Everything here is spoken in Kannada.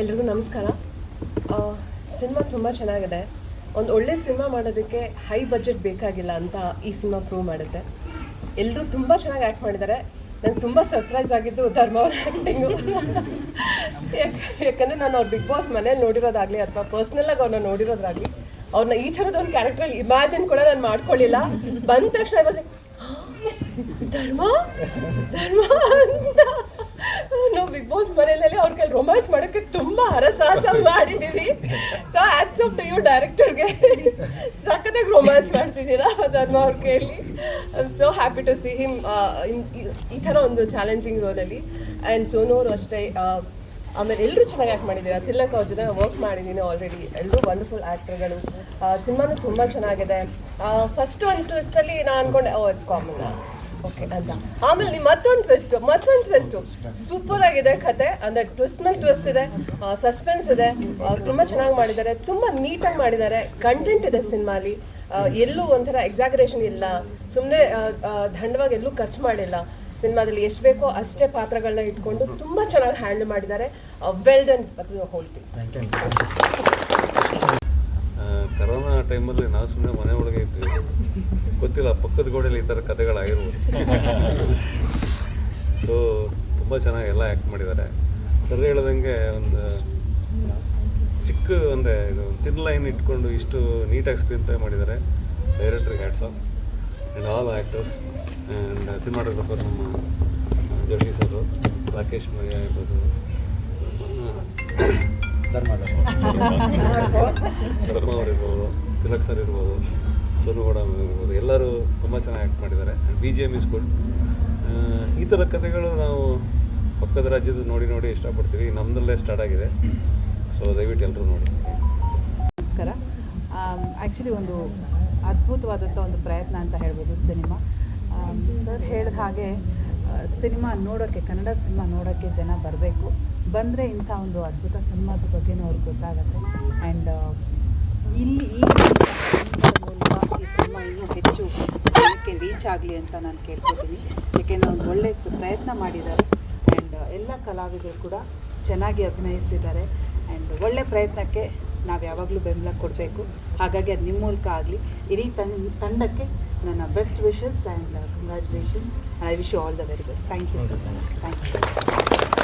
ಎಲ್ರಿಗೂ ನಮಸ್ಕಾರ. ಸಿನಿಮಾ ತುಂಬ ಚೆನ್ನಾಗಿದೆ. ಒಂದು ಒಳ್ಳೆ ಸಿನಿಮಾ ಮಾಡೋದಕ್ಕೆ ಹೈ ಬಜೆಟ್ ಬೇಕಾಗಿಲ್ಲ ಅಂತ ಈ ಸಿನಿಮಾ ಪ್ರೂವ್ ಮಾಡುತ್ತೆ. ಎಲ್ಲರೂ ತುಂಬ ಚೆನ್ನಾಗಿ ಆ್ಯಕ್ಟ್ ಮಾಡಿದ್ದಾರೆ ನಂಗೆ ತುಂಬ ಸರ್ಪ್ರೈಸ್ ಆಗಿದ್ದು ಧರ್ಮ ಅವ್ರ ಆ್ಯಕ್ಟಿಂಗು ಯಾಕಂದರೆ ನಾನು ಅವ್ರ ಬಿಗ್ ಬಾಸ್ ಮನೇಲಿ ನೋಡಿರೋದಾಗಲಿ ಅಥವಾ ಪರ್ಸ್ನಲ್ಲಾಗಿ ಅವ್ರನ್ನ ನೋಡಿರೋದಾಗಲಿ ಅವ್ರನ್ನ ಈ ಥರದ ಒಂದು ಕ್ಯಾರೆಕ್ಟ್ರಲ್ಲಿ ಇಮ್ಯಾಜಿನ್ ಕೂಡ ನಾನು ಮಾಡ್ಕೊಳ್ಳಿಲ್ಲ. ಬಂದ ತಕ್ಷಣ ಧರ್ಮ? ಧರ್ಮ ಅಂತ. ಬಿಗ್ ಬಾಸ್ ಮನೆಯಲ್ಲಿ ಅವ್ರ ಕೈಲಿ ರೊಮ್ಯಾನ್ಸ್ ಮಾಡೋಕ್ಕೆ ತುಂಬ ಹರಸಾಹಸ ಮಾಡಿದ್ದೀವಿ so hats off to you ಡೈರೆಕ್ಟರ್ಗೆ ಸಖತ್ತಾಗಿ ರೊಮ್ಯಾನ್ಸ್ ಮಾಡಿಸಿದ್ದೀರಾ ಅದನ್ನು ಅವ್ರ ಕೈಯಲ್ಲಿ I so happy to see him ಈ ಥರ ಒಂದು ಚಾಲೆಂಜಿಂಗ್ ರೋಲಲ್ಲಿ ಆ್ಯಂಡ್ ಸೋನೋರು ಅಷ್ಟೇ ಆಮೇಲೆ ಎಲ್ಲರೂ ಚೆನ್ನಾಗಿ ಆ್ಯಕ್ಟ್ ಮಾಡಿದ್ದೀರಾ? ತಿಲಕ್ ಅವ್ರ ಜೊತೆ ವರ್ಕ್ ಮಾಡಿದ್ದೀನಿ ಆಲ್ರೆಡಿ ಎಲ್ಲರೂ ವಂಡರ್ಫುಲ್ ಆ್ಯಕ್ಟರ್ಗಳು ಸಿನಿಮಾನು ತುಂಬ ಚೆನ್ನಾಗಿದೆ. ಫಸ್ಟ್ ಒಂದು ಟ್ವಿಸ್ಟಲ್ಲಿ ನಾನು ಅನ್ಕೊಂಡೆ ಓ ಇಟ್ಸ್ ಕಾಮನ್ ಓಕೆ ಅಂತ ಆಮೇಲೆ ನೀವು ಮತ್ತೊಂದು ಟ್ವಿಸ್ಟ್ ಮತ್ತೊಂದು ಟ್ವಿಸ್ಟ್ ಸೂಪರ್ ಆಗಿದೆ ಕತೆ. ಅಂದರೆ ಟ್ವಿಸ್ಟ್ ಮೇಲೆ ಟ್ವಿಸ್ಟ್ ಇದೆ ಸಸ್ಪೆನ್ಸ್ ಇದೆ. ತುಂಬಾ ಚೆನ್ನಾಗಿ ಮಾಡಿದ್ದಾರೆ ತುಂಬ ನೀಟಾಗಿ ಮಾಡಿದ್ದಾರೆ. ಕಂಟೆಂಟ್ ಇದೆ ಸಿನಿಮಾಲಿ. ಎಲ್ಲೂ ಒಂಥರ ಎಕ್ಸಾಗರೇಷನ್ ಇಲ್ಲ. ಸುಮ್ಮನೆ ದಂಡವಾಗಿ ಎಲ್ಲೂ ಖರ್ಚು ಮಾಡಿಲ್ಲ. ಸಿನಿಮಾದಲ್ಲಿ ಎಷ್ಟು ಬೇಕೋ ಅಷ್ಟೇ ಪಾತ್ರಗಳನ್ನ ಇಟ್ಕೊಂಡು ತುಂಬ ಚೆನ್ನಾಗಿ ಹ್ಯಾಂಡಲ್ ಮಾಡಿದ್ದಾರೆ. ವೆಲ್ ಡನ್ ಹೋಲ್ ಟೀಮ್ ಆ, ಕರೋನಾ ಟೈಮಲ್ಲಿ ನಾವು ಸುಮ್ಮನೆ ಮನೆ ಒಳಗೆ ಇದ್ವಿ ಗೊತ್ತಿಲ್ಲ ಪಕ್ಕದ ಗೋಡೆಯಲ್ಲಿ ಈ ಥರ ಕಥೆಗಳಾಗಿರ್ಬೋದು. ಸೊ ತುಂಬ ಚೆನ್ನಾಗಿ ಎಲ್ಲ ಆ್ಯಕ್ಟ್ ಮಾಡಿದ್ದಾರೆ. ಸರಿ ಹೇಳ್ದಂಗೆ ಒಂದು ಚಿಕ್ಕ ಅಂದರೆ ಇದು ತಿನ್ ಲೈನ್ ಇಟ್ಕೊಂಡು ಇಷ್ಟು ನೀಟಾಗಿ ಸ್ಕ್ರೀನ್ ಪ್ಲೇ ಮಾಡಿದ್ದಾರೆ. ಡೈರೆಕ್ಟ್ರಿಗೆ hats off and all actors and cinematographer ನಮ್ಮ ಜೋಶಿ ಸರು ರಾಕೇಶ್ ಮಯ್ಯ ಇರ್ಬೋದು. ಧರ್ಮ ಅವ್ರು ಇರ್ಬೋದು ತಿಲಕ್ ಸರ್ ಇರ್ಬೋದು. ಸೋನು ಗೌಡ ಎಲ್ಲರೂ ತುಂಬ ಚೆನ್ನಾಗಿ ಆ್ಯಕ್ಟ್ ಮಾಡಿದ್ದಾರೆ. B G M is good ಈ ಥರ ಕಥೆಗಳು ನಾವು ಪಕ್ಕದ ರಾಜ್ಯದ ನೋಡಿ ನೋಡಿ ಇಷ್ಟಪಡ್ತೀವಿ. ನಮ್ಮದಲ್ಲೇ ಸ್ಟಾರ್ಟ್ ಆಗಿದೆ. ಸೊ ದಯವಿಟ್ಟು ಎಲ್ಲರೂ ನೋಡಿ. ನಮಸ್ಕಾರ. ಆ್ಯಕ್ಚುಲಿ ಒಂದು ಅದ್ಭುತವಾದಂಥ ಒಂದು ಪ್ರಯತ್ನ ಅಂತ ಹೇಳ್ಬೋದು ಸಿನಿಮಾ. ಸರ್ ಹೇಳಿದ ಹಾಗೆ ಸಿನಿಮಾ ನೋಡೋಕ್ಕೆ ಕನ್ನಡ ಸಿನಿಮಾ ನೋಡೋಕ್ಕೆ ಜನ ಬರಬೇಕು. ಬಂದರೆ ಇಂಥ ಒಂದು ಅದ್ಭುತ ಸಿನಿಮಾದ ಬಗ್ಗೆನೂ ಅವ್ರಿಗೆ ಗೊತ್ತಾಗುತ್ತೆ. ಆ್ಯಂಡ್ ಇಲ್ಲಿ ಈ ಸಿನಿಮಾದ ಮೂಲಕ ಈ ಸಿನಿಮಾ ಇನ್ನೂ ಹೆಚ್ಚು ಆಗಲಿ ಅಂತ ನಾನು ಕೇಳ್ಕೊತೀನಿ. ಏಕೆಂದರೆ ಒಂದು ಒಳ್ಳೆಯ ಪ್ರಯತ್ನ ಮಾಡಿದ್ದಾರೆ. ಆ್ಯಂಡ್ ಎಲ್ಲ ಕಲಾವಿದರು ಕೂಡ ಚೆನ್ನಾಗಿ ಅಭಿನಯಿಸಿದ್ದಾರೆ. ಆ್ಯಂಡ್ ಒಳ್ಳೆ ಪ್ರಯತ್ನಕ್ಕೆ ನಾವು ಯಾವಾಗಲೂ ಬೆಂಬಲ ಕೊಡಬೇಕು. ಹಾಗಾಗಿ ಅದು ನಿಮ್ಮ ಮೂಲಕ ಆಗಲಿ. ಇಡೀ ತನ್ನ ತಂಡಕ್ಕೆ ನನ್ನ best wishes and congratulations I wish you all the very best thank you so much thank you